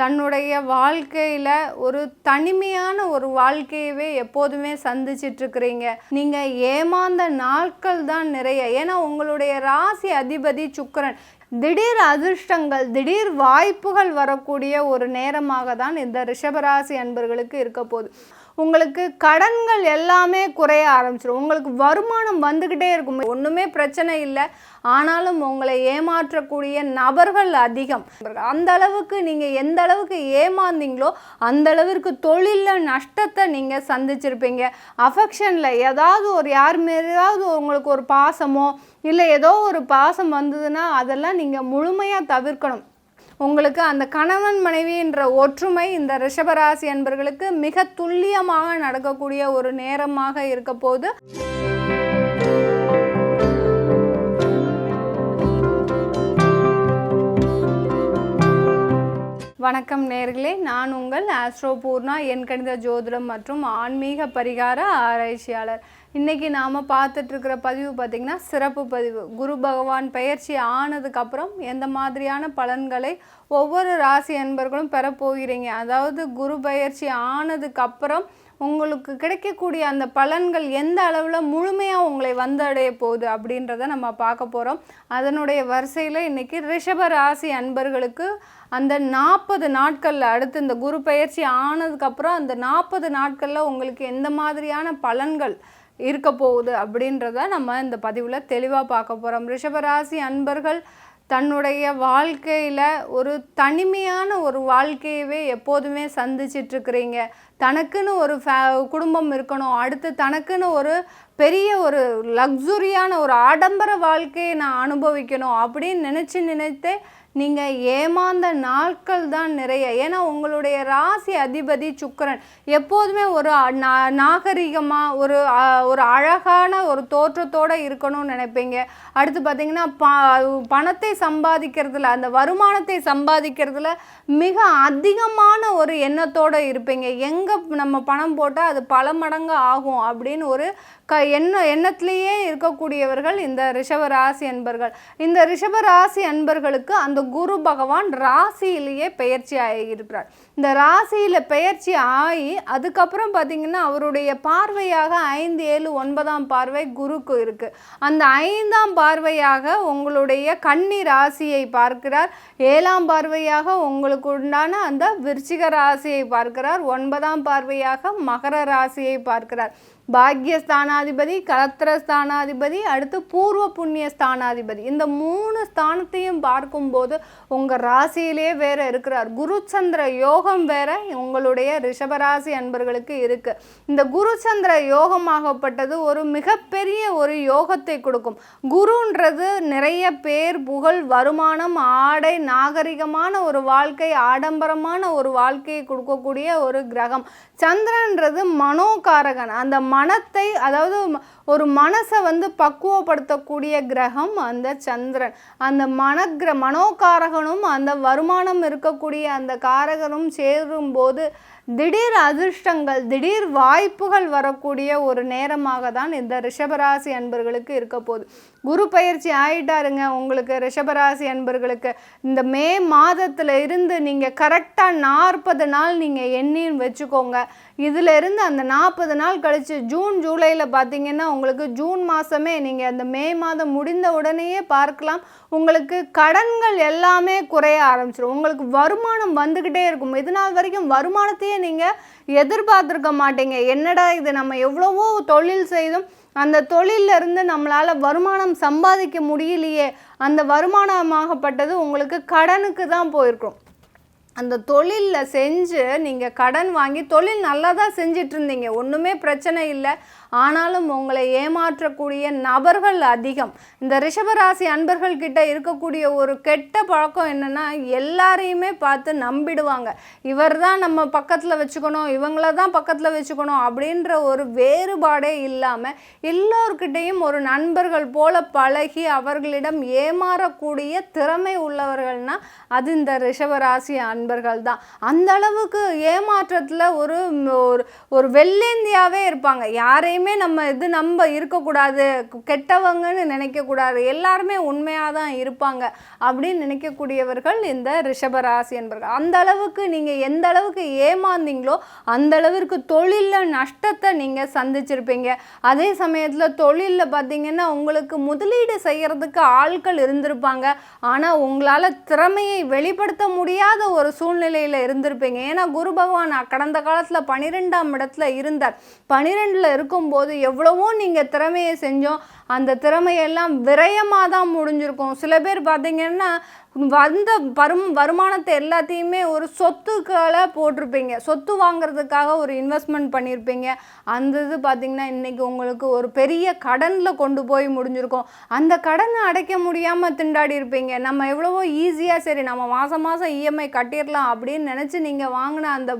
தன்னுடைய வாழ்க்கையில் ஒரு தனிமையான ஒரு வாழ்க்கையவே எப்போதுமே சந்திச்சிட்ருக்கிறீங்க. நீங்கள் ஏமாந்த நாட்கள் தான் நிறைய. ஏன்னா உங்களுடைய ராசி அதிபதி சுக்கரன் திடீர் அதிர்ஷ்டங்கள் திடீர் வாய்ப்புகள் வரக்கூடிய ஒரு நேரமாக தான் இந்த ரிஷபராசி அன்பர்களுக்கு இருக்க போகுது. உங்களுக்கு கடன்கள் எல்லாமே குறைய ஆரம்பிச்சிடும் உங்களுக்கு வருமானம் வந்துக்கிட்டே இருக்கும். ஒன்றுமே பிரச்சனை இல்லை. ஆனாலும் உங்களை ஏமாற்றக்கூடிய நபர்கள் அதிகம். அந்த அளவுக்கு நீங்கள் எந்த அளவுக்கு ஏமாந்தீங்களோ அந்த அளவிற்கு தொழிலில் நஷ்டத்தை நீங்கள் சந்திச்சிருப்பீங்க. அஃபெக்ஷனில் ஏதாவது ஒரு யார் மேலேயாவது உங்களுக்கு ஒரு பாசமோ இல்லை ஏதோ ஒரு பாசம் வந்ததுன்னா அதெல்லாம் நீங்கள் முழுமையாக தவிர்க்கணும். உங்களுக்கு அந்த கணவன் மனைவின்ற ஒற்றுமை இந்த ரிஷபராசி அன்பர்களுக்கு மிக துல்லியமாக நடக்கக்கூடிய ஒரு நேரமாக இருக்க போது வணக்கம் நேர்களே. நான் உங்கள் ஆஸ்ட்ரோ பூர்ணா என் கணித ஜோதிடம் மற்றும் ஆன்மீக பரிகார ஆராய்ச்சியாளர். இன்றைக்கி நாம் பார்த்துட்ருக்கிற பதிவு பார்த்திங்கன்னா சிறப்பு பதிவு. குரு பகவான் பயிற்சி ஆனதுக்கப்புறம் எந்த மாதிரியான பலன்களை ஒவ்வொரு ராசி அன்பர்களும் பெறப்போகிறீங்க அதாவது குரு பயிற்சி ஆனதுக்கப்புறம் உங்களுக்கு கிடைக்கக்கூடிய அந்த பலன்கள் எந்த அளவில் முழுமையாக உங்களை வந்தடைய போகுது அப்படின்றத நம்ம பார்க்க போகிறோம் அதனுடைய வரிசையில் இன்றைக்கி ரிஷப ராசி அன்பர்களுக்கு அந்த நாற்பது நாட்களில் அடுத்து இந்த குரு பயிற்சி ஆனதுக்கப்புறம் அந்த நாற்பது நாட்களில் உங்களுக்கு எந்த மாதிரியான பலன்கள் இருக்க போகுது அப்படின்றத நம்ம இந்த பதிவில் தெளிவாக பார்க்க போகிறோம் ரிஷபராசி அன்பர்கள் தன்னுடைய வாழ்க்கையில் ஒரு தனிமையான ஒரு வாழ்க்கையவே எப்போதுமே சந்திச்சிட்ருக்கிறீங்க. தனக்குன்னு ஒரு ஃபே குடும்பம் இருக்கணும். அடுத்து தனக்குன்னு ஒரு பெரிய ஒரு லக்ஸுரியான ஒரு ஆடம்பர வாழ்க்கையை நான் அனுபவிக்கணும் அப்படின்னு நினச்சி நினைத்தே நீங்கள் ஏமாந்த நாட்கள் தான் நிறைய. ஏன்னா உங்களுடைய ராசி அதிபதி சுக்கரன் எப்போதுமே ஒரு நாகரிகமாக ஒரு ஒரு அழகான ஒரு தோற்றத்தோடு இருக்கணும்னு நினைப்பீங்க. அடுத்து பார்த்தீங்கன்னா ப பணத்தை சம்பாதிக்கிறதுல அந்த வருமானத்தை சம்பாதிக்கிறதுல மிக அதிகமான ஒரு எண்ணத்தோடு இருப்பீங்க. எங்கே நம்ம பணம் போட்டால் அது பல மடங்கு ஆகும் அப்படின்னு ஒரு க எண்ண எண்ணத்திலேயே இருக்கக்கூடியவர்கள் இந்த ரிஷப ராசி அன்பர்கள். இந்த ரிஷப ராசி அன்பர்களுக்கு அந்த குரு பகவான் ராசியிலேயே பெயர்ச்சி ஆகியிருக்கிறார். இந்த ராசியில் பெயர்ச்சி ஆகி அதுக்கப்புறம் பார்த்திங்கன்னா அவருடைய பார்வையாக ஐந்து ஏழு ஒன்பதாம் பார்வை குருக்கு இருக்குது அந்த ஐந்தாம் பார்வையாக உங்களுடைய கன்னி ராசியை பார்க்கிறார். ஏழாம் பார்வையாக உங்களுக்கு உண்டான அந்த விருச்சிக ராசியை பார்க்கிறார். ஒன்பதாம் பார்வையாக மகர ராசியை பார்க்கிறார். பாக்யஸ்தானாதிபதி கலத்திர ஸ்தானாதிபதி அடுத்து பூர்வ புண்ணிய ஸ்தானாதிபதி இந்த மூணு ஸ்தானத்தையும் பார்க்கும்போது உங்கள் ராசியிலே வேற இருக்கிறார். குருச்சந்திர யோகம் வேற உங்களுடைய ரிஷபராசி அன்பர்களுக்கு இருக்கு. இந்த குருச்சந்திர யோகமாகப்பட்டது ஒரு மிகப்பெரிய ஒரு யோகத்தை கொடுக்கும். குருன்றது நிறைய பேர் புகழ் வருமானம் ஆடை நாகரிகமான ஒரு வாழ்க்கை ஆடம்பரமான ஒரு வாழ்க்கையை கொடுக்கக்கூடிய ஒரு கிரகம். சந்திரன்றது மனோகாரகன். அந்த மனத்தை அதாவது ஒரு மனசை வந்து பக்குவப்படுத்தக்கூடிய கிரகம் அந்த சந்திரன். அந்த மனக்கிர மனோகாரகனும் அந்த வருமானம் இருக்கக்கூடிய அந்த காரகனும் சேரும்போது திடீர் அதிர்ஷ்டங்கள் திடீர் வாய்ப்புகள் வரக்கூடிய ஒரு நேரமாக தான் இந்த ரிஷபராசி அன்பர்களுக்கு இருக்க போகுது. குரு பயிற்சி ஆயிட்டாருங்க. உங்களுக்கு ரிஷபராசி அன்பர்களுக்கு இந்த மே மாதத்தில் இருந்து நீங்கள் கரெக்டாக நாற்பது நாள் நீங்கள் எண்ணின்னு வச்சுக்கோங்க. இதில் இருந்து அந்த நாற்பது நாள் கழித்து ஜூன் ஜூலையில் பார்த்தீங்கன்னா உங்களுக்கு ஜூன் மாதமே நீங்கள் அந்த மே மாதம் முடிந்த உடனேயே பார்க்கலாம். உங்களுக்கு கடன்கள் எல்லாமே குறைய ஆரம்பிச்சிடும் உங்களுக்கு வருமானம் வந்துக்கிட்டே இருக்கும். இது நாள் வரைக்கும் வருமானத்தையே நீங்கள் எதிர்பார்த்துருக்க மாட்டீங்க. என்னடா இது? நம்ம எவ்வளவோ தொழில் செய்தும் அந்த தொழிலிருந்து நம்மளால் வருமானம் சம்பாதிக்க முடியலையே. அந்த வருமானமாகப்பட்டது உங்களுக்கு கடனுக்கு தான் போயிருக்கும். அந்த தொழிலில் செஞ்சு நீங்கள் கடன் வாங்கி தொழில் நல்லா தான் செஞ்சிட்ருந்தீங்க ஒன்றுமே பிரச்சனை இல்லை. ஆனாலும் உங்களை ஏமாற்றக்கூடிய நபர்கள் அதிகம். இந்த ரிஷபராசி அன்பர்கள் கிட்ட இருக்கக்கூடிய ஒரு கெட்ட பழக்கம் என்னென்னா எல்லாரையுமே பார்த்து நம்பிடுவாங்க. இவர் தான் நம்ம பக்கத்தில் வச்சுக்கணும் இவங்கள தான் பக்கத்தில் வச்சுக்கணும் அப்படின்ற ஒரு வேறுபாடே இல்லாமல் எல்லோருக்கிட்டையும் ஒரு நண்பர்கள் போல பழகி அவர்களிடம் ஏமாறக்கூடிய திறமை உள்ளவர்கள்னா அது இந்த ரிஷபராசி அன்பர்கள் தான் அந்த அளவுக்கு ஏமாற்றத்தில் ஒரு ஒரு வெள்ளேந்தியாவே இருப்பாங்க. யாரையும் யாரையுமே நம்ம இது நம்ம இருக்கக்கூடாது கெட்டவங்கன்னு நினைக்கக்கூடாது. எல்லாருமே உண்மையாக தான் இருப்பாங்க அப்படின்னு நினைக்கக்கூடியவர்கள் இந்த ரிஷபராசி என்பர்கள். அந்த அளவுக்கு நீங்கள் எந்த அளவுக்கு ஏமாந்தீங்களோ அந்த அளவிற்கு தொழிலில் நஷ்டத்தை நீங்கள் சந்திச்சிருப்பீங்க. அதே சமயத்தில் தொழிலில் பார்த்தீங்கன்னா உங்களுக்கு முதலீடு செய்கிறதுக்கு ஆட்கள் இருந்திருப்பாங்க. ஆனால் உங்களால் திறமையை வெளிப்படுத்த முடியாத ஒரு சூழ்நிலையில் இருந்திருப்பீங்க. ஏன்னா குரு பகவான் கடந்த காலத்தில் பன்னிரெண்டாம் இடத்துல இருந்தார். பனிரெண்டில் இருக்கும் போது எவ்வளவோ நீங்கள் திறமையை செஞ்சோம். அந்த திறமையெல்லாம் விரயமாக தான் முடிஞ்சிருக்கும். சில பேர் பார்த்தீங்கன்னா வந்த வரும் வருமானத்தை எல்லாத்தையுமே ஒரு சொத்துக்களை போட்டிருப்பீங்க. சொத்து வாங்குறதுக்காக ஒரு இன்வெஸ்ட்மெண்ட் பண்ணியிருப்பீங்க அந்த இது பார்த்திங்கன்னா இன்றைக்கி உங்களுக்கு ஒரு பெரிய கடனில் கொண்டு போய் முடிஞ்சிருக்கும். அந்த கடனை அடைக்க முடியாமல் திண்டாடி இருப்பீங்க. நம்ம எவ்வளவோ ஈஸியாக சரி நம்ம மாதம் மாதம் இஎம்ஐ கட்டிடலாம் அப்படின்னு நினச்சி நீங்கள் வாங்கின அந்த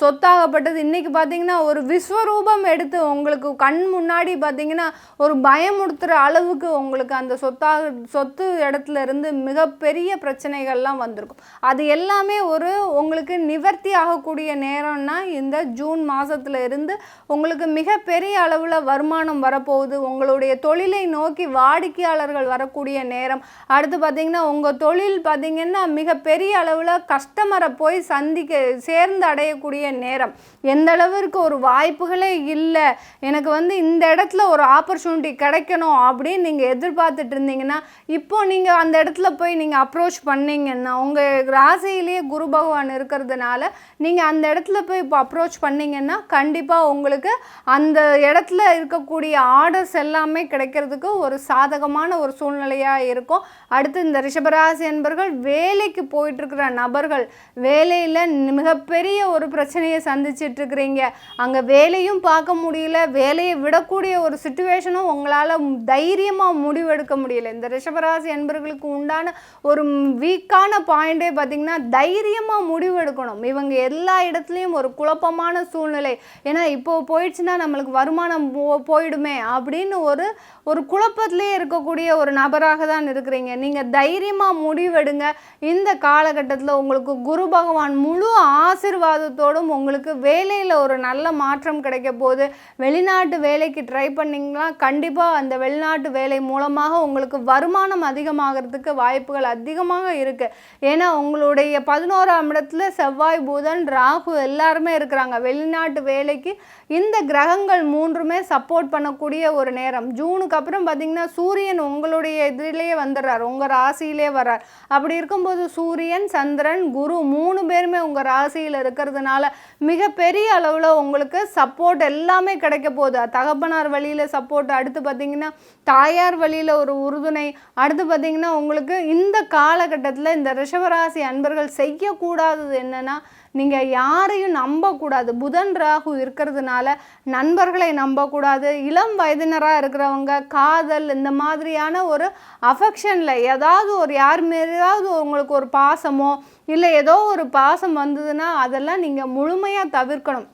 சொத்தாகப்பட்டது இன்றைக்கி பார்த்தீங்கன்னா ஒரு விஸ்வரூபம் எடுத்து உங்களுக்கு கண் முன்னாடி பார்த்தீங்கன்னா ஒரு பயமுறுத்துகிற அளவுக்கு உங்களுக்கு அந்த சொத்தாக சொத்து இடத்துல இருந்து மிகப்பெரிய பெரிய பிரச்சனைகள்லாம் வந்திருக்கும். அது எல்லாமே ஒரு உங்களுக்கு நிவர்த்தி ஆகக்கூடிய நேரம்னா இந்த ஜூன் மாதத்துல இருந்து உங்களுக்கு மிகப்பெரிய அளவில் வருமானம் வரப்போகுது. உங்களுடைய தொழிலை நோக்கி வாடிக்கையாளர்கள் வரக்கூடிய நேரம். அடுத்து பார்த்தீங்கன்னா உங்கள் தொழில் பார்த்திங்கன்னா மிகப்பெரிய அளவில் கஸ்டமரை போய் சந்திக்க சேர்ந்து அடையக்கூடிய நேரம். எந்த அளவிற்கு ஒரு வாய்ப்புகளே இல்லை. எனக்கு வந்து இந்த இடத்துல ஒரு ஆப்பர்ச்சுனிட்டி கிடைக்கணும் அப்படின்னு நீங்கள் எதிர்பார்த்துட்டு இருந்தீங்கன்னா இப்போ நீங்கள் அந்த இடத்துல போய் நீங்கள் அப்ரோச் பண்ணீங்கன்னா உங்கள் ராசியிலேயே குரு பகவான் இருக்கிறதுனால நீங்கள் அந்த இடத்துல போய் இப்போ அப்ரோச் பண்ணீங்கன்னா கண்டிப்பாக உங்களுக்கு அந்த இடத்துல இருக்கக்கூடிய ஆர்டர்ஸ் எல்லாமே கிடைக்கிறதுக்கு ஒரு சாதகமான ஒரு சூழ்நிலையாக இருக்கும். அடுத்து இந்த ரிஷபராசி என்பர்கள் வேலைக்கு போயிட்டுருக்கிற நபர்கள் வேலையில் மிகப்பெரிய ஒரு பிரச்சனையை சந்திச்சிட்ருக்கிறீங்க அங்கே வேலையும் பார்க்க முடியல வேலையை விடக்கூடிய ஒரு சுச்சுவேஷனும் உங்களால் தைரியமாக முடிவெடுக்க முடியல. இந்த ரிஷபராசி என்பர்களுக்கு உண்டான ஒரு வீக்கான பாயிண்டே பார்த்திங்கன்னா தைரியமாக முடிவெடுக்கணும் இவங்க எல்லா இடத்துலையும் ஒரு குழப்பமான சூழ்நிலை. ஏன்னா இப்போது போயிடுச்சுன்னா நம்மளுக்கு வருமானம் போ- போயிடுமே அப்படின்னு ஒரு ஒரு குழப்பத்திலே இருக்கக்கூடிய ஒரு நபராக தான் இருக்கிறீங்க. நீங்கள் தைரியமாக முடிவெடுங்க இந்த காலகட்டத்தில் உங்களுக்கு குரு பகவான் முழு ஆசிர்வாதத்தோடும் உங்களுக்கு வேலையில் ஒரு நல்ல மாற்றம் கிடைக்க போகுது. வெளிநாட்டு வேலைக்கு ட்ரை பண்ணிங்கன்னா கண்டிப்பாக அந்த வெளிநாட்டு வேலை மூலமாக உங்களுக்கு வருமானம் அதிகமாகிறதுக்கு வாய்ப்புகள் அதிகமாக இருக்குது ஏன்னா உங்களுடைய பதினோராம் இடத்துல செவ்வாய் புதன் ராகு எல்லாருமே இருக்கிறாங்க. வெளிநாட்டு வேலைக்கு இந்த கிரகங்கள் மூன்றுமே சப்போர்ட் பண்ணக்கூடிய ஒரு நேரம். ஜூனுக்கு அப்புறம் பார்த்தீங்கன்னா சூரியன் உங்களுடைய இதிலேயே வந்துடுறார். உங்கள் ராசியிலே வர்றார். அப்படி இருக்கும்போது சூரியன் சந்திரன் குரு மூணு பேருமே உங்கள் ராசியில் இருக்கிறதுனால மிகப்பெரிய அளவில் உங்களுக்கு சப்போர்ட் எல்லாமே கிடைக்க போகுது. தகப்பனார் வழியில் சப்போர்ட் அடுத்து பார்த்தீங்கன்னா தாயார் வழியில் ஒரு உறுதுணை அடுத்து பார்த்தீங்கன்னா உங்களுக்கு இந்த காலகட்டத்தில் இந்த ரிஷபராசி அன்பர்கள் செய்யக்கூடாதது என்னென்னா நீங்கள் யாரையும் நம்பக்கூடாது. புதன் ராகு இருக்கிறதுனால நண்பர்களை நம்பக்கூடாது. இளம் வயதினராக இருக்கிறவங்க காதல் இந்த மாதிரியான ஒரு அஃபெக்ஷனில் ஏதாவது ஒரு யார் மேலேயாவது உங்களுக்கு ஒரு பாசமோ இல்லை ஏதோ ஒரு பாசம் வந்ததுன்னா அதெல்லாம் நீங்கள் முழுமையாக தவிர்க்கணும்.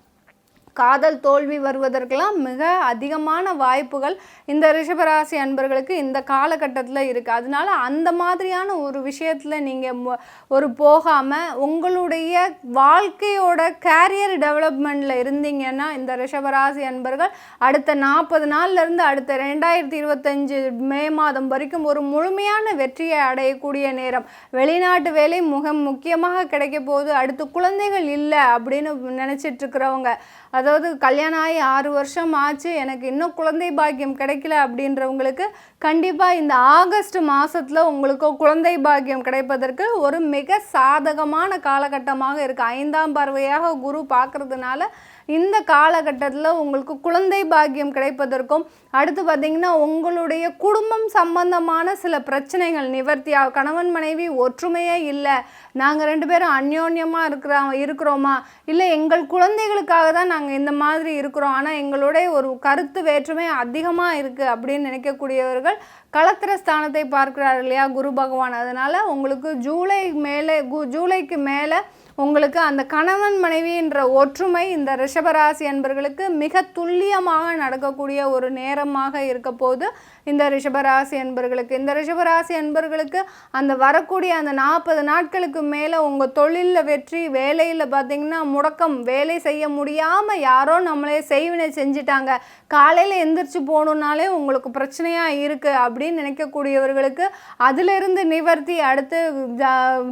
காதல் தோல்வி வருவதற்கெல்லாம் மிக அதிகமான வாய்ப்புகள் இந்த ரிஷபராசி அன்பர்களுக்கு இந்த காலகட்டத்தில் இருக்குது அதனால அந்த மாதிரியான ஒரு விஷயத்தில் நீங்கள் ஒரு போகாமல் உங்களுடைய வாழ்க்கையோட கேரியர் டெவலப்மெண்ட்டில் இருந்தீங்கன்னா இந்த ரிஷபராசி அன்பர்கள் அடுத்த நாற்பது நாள்லேருந்து அடுத்த ரெண்டாயிரத்தி இருபத்தஞ்சு மே மாதம் வரைக்கும் ஒரு முழுமையான வெற்றியை அடையக்கூடிய நேரம். வெளிநாட்டு வேலை முக முக்கியமாக கிடைக்க போகுது. அடுத்து குழந்தைகள் இல்லை அப்படின்னு நினச்சிட்ருக்கிறவங்க அதாவது கல்யாணம் ஆகி ஆறு வருஷம் ஆச்சு எனக்கு இன்னும் குழந்தை பாக்கியம் கிடைக்கல அப்படின்றவங்களுக்கு கண்டிப்பாக இந்த ஆகஸ்ட் மாதத்தில் உங்களுக்கு குழந்தை பாக்கியம் கிடைப்பதற்கு ஒரு மிக சாதகமான காலகட்டமாக இருக்குது ஐந்தாம் பார்வையாக குரு பார்க்குறதுனால இந்த காலகட்டத்தில் உங்களுக்கு குழந்தை பாக்கியம் கிடைப்பதற்கும் அடுத்து பார்த்தீங்கன்னா உங்களுடைய குடும்பம் சம்பந்தமான சில பிரச்சனைகள் நிவர்த்தியாக கணவன் மனைவி ஒற்றுமையே இல்லை நாங்கள் ரெண்டு பேரும் அந்யோன்யமாக இருக்கிற இருக்கிறோமா? இல்லை எங்கள் குழந்தைகளுக்காக தான் நாங்கள் இந்த மாதிரி இருக்கிறோம் ஆனால் எங்களுடைய ஒரு கருத்து வேற்றுமை அதிகமாக இருக்குது அப்படின்னு நினைக்கக்கூடியவர்கள் களத்திர ஸ்தானத்தை பார்க்கிறார் இல்லையா குரு பகவான். அதனால் உங்களுக்கு ஜூலை மேலே கு ஜூலைக்கு மேலே உங்களுக்கு அந்த கணவன் மனைவின்ற ஒற்றுமை இந்த ரிஷபராசி என்பர்களுக்கு மிக துல்லியமாக நடக்கக்கூடிய ஒரு நேரமாக இருக்க போது இந்த ரிஷபராசி என்பர்களுக்கு இந்த ரிஷபராசி என்பர்களுக்கு அந்த வரக்கூடிய அந்த நாற்பது நாட்களுக்கு மேலே உங்கள் தொழிலில் வெற்றி வேலையில் பார்த்தீங்கன்னா முடக்கம் வேலை செய்ய முடியாமல் யாரோ நம்மளே செய்வினை செஞ்சிட்டாங்க. காலையில் எந்திரிச்சு போகணுன்னாலே உங்களுக்கு பிரச்சனையாக இருக்குது அப்படின்னு நினைக்கக்கூடியவர்களுக்கு அதிலிருந்து நிவர்த்தி அடுத்து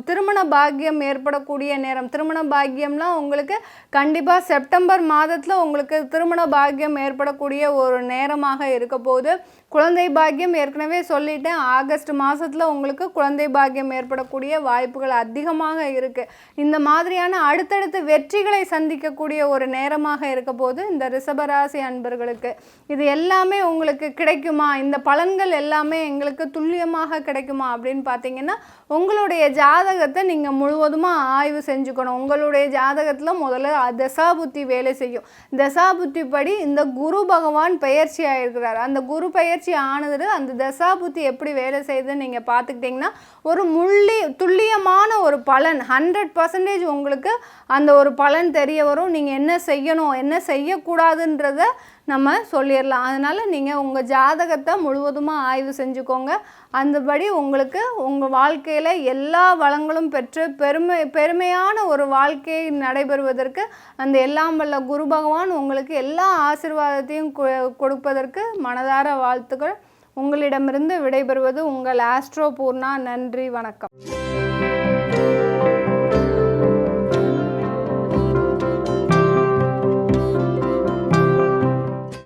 திருமண பாக்கியம் ஏற்படக்கூடிய நேரம் திருமண பாக்கியம்லாம் உங்களுக்கு கண்டிப்பாக செப்டம்பர் மாதத்தில் உங்களுக்கு திருமண பாக்கியம் ஏற்படக்கூடிய ஒரு நேரமாக இருக்க போது குழந்தை பாக்கியம் ஏற்கனவே சொல்லிட்டேன். ஆகஸ்ட் மாதத்தில் உங்களுக்கு குழந்தை பாக்கியம் ஏற்படக்கூடிய வாய்ப்புகள் அதிகமாக இருக்குது இந்த மாதிரியான அடுத்தடுத்து வெற்றிகளை சந்திக்கக்கூடிய ஒரு நேரமாக இருக்க போது இந்த ரிஷபராசி அன்பர்களுக்கு இது எல்லாமே உங்களுக்கு கிடைக்குமா? இந்த பலன்கள் எல்லாமே எங்களுக்கு துல்லியமாக கிடைக்குமா? அப்படின்னு பார்த்தீங்கன்னா உங்களுடைய ஜாதகத்தை நீங்கள் முழுவதுமாக ஆய்வு செஞ்சுக்கணும். உங்களுடைய ஜாதகத்தில் முதல்ல தசாபுத்தி வேலை செய்யும். தசாபுத்தி படி இந்த குரு பகவான் பயிற்சி ஆகிருக்கிறார் அந்த குரு பெயர்ச்சி ஆனது அந்த தசாபுத்தி எப்படி வேலை செய்யுதுன்னு நீங்கள் பார்த்துக்கிட்டிங்கன்னா ஒரு முள்ளி துல்லியமான ஒரு பலன் ஹண்ட்ரட் பர்சன்டேஜ் உங்களுக்கு அந்த ஒரு பலன் தெரிய வரும். நீங்கள் என்ன செய்யணும் என்ன செய்யக்கூடாதுன்றத நம்ம சொல்லிடலாம் அதனால் நீங்கள் உங்கள் ஜாதகத்தை முழுவதுமாக ஆய்வு செஞ்சுக்கோங்க. அந்தபடி உங்களுக்கு உங்கள் வாழ்க்கையில் எல்லா வளங்களும் பெற்று பெருமை பெருமையான ஒரு வாழ்க்கை நடைபெறுவதற்கு அந்த எல்லாம் வல்ல குரு பகவான் உங்களுக்கு எல்லா ஆசிர்வாதத்தையும் கொ- கொடுப்பதற்கு மனதார வாழ்த்துக்கள். உங்களிடமிருந்து விடைபெறுவது உங்கள் ஆஸ்ட்ரோ பூர்ணா. நன்றி வணக்கம்.